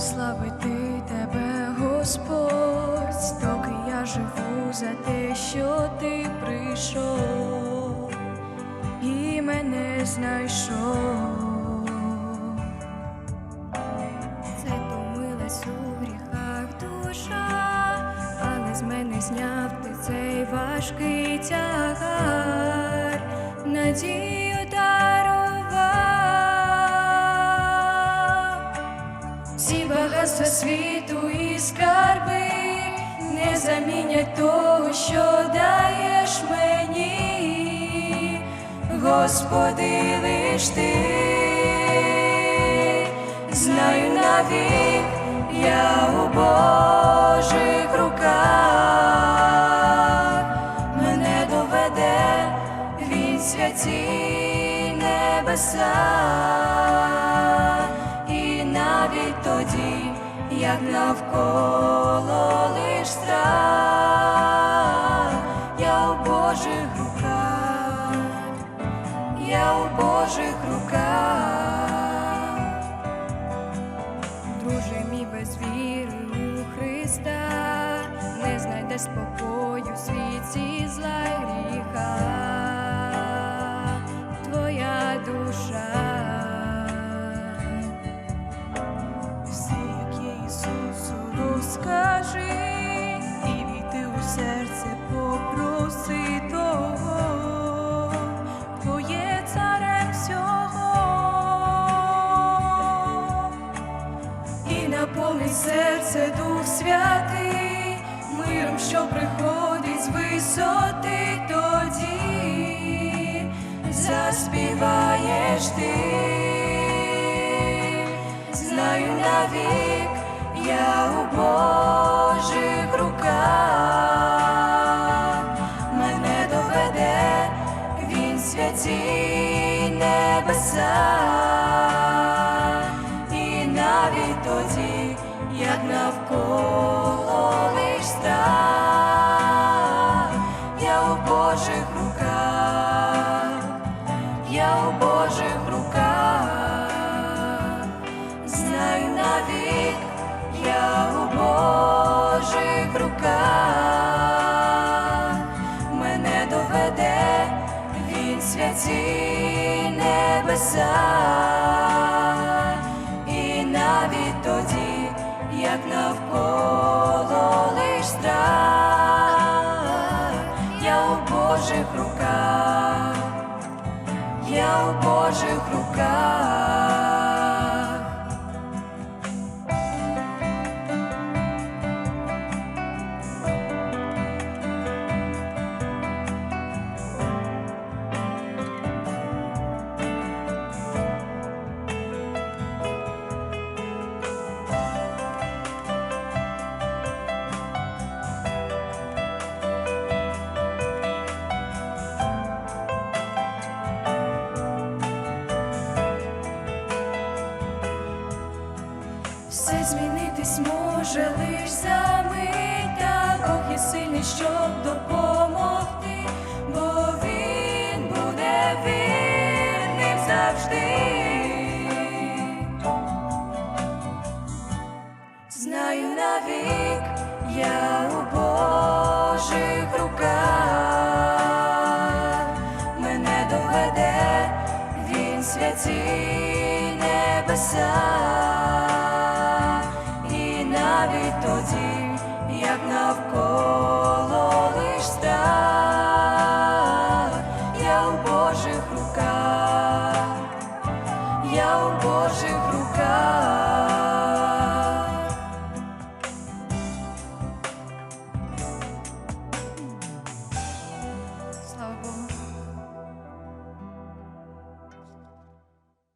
славити тебе, Господь, доки я живу за те, що ти прийшов і мене знайшов. Це томилась у гріхах душа, але з мене зняв ти цей важкий тягар, надію Всі багатства світу і скарби не замінять того, що даєш мені, Господи, лиш ти, знаю навік, я у Божих руках, мене доведе він святі небеса, тоді, як навколо лиш страх, я у Божих руках, я у Божих руках, друже мій без віри у Христа, не знайде спокою в світі зла гріха, серце Дух Святий, миром, що приходить з висоти тоді, заспіваєш ти, знаю навік, я у Божих руках, мене доведе він святі небеса, і навіть тоді, як навколо лиш страх, я у Божих руках, я у Божих руках, знаю навік, я у Божих руках, мене доведе він святі небеса, Божих руках, я у Божих руках. Все змінитись може лиш за мить, та Бог є сильний, щоб допомогти, бо він буде вірним завжди. Знаю навік, я у Божих руках, мене доведе він святі небеса, тоді, як навколо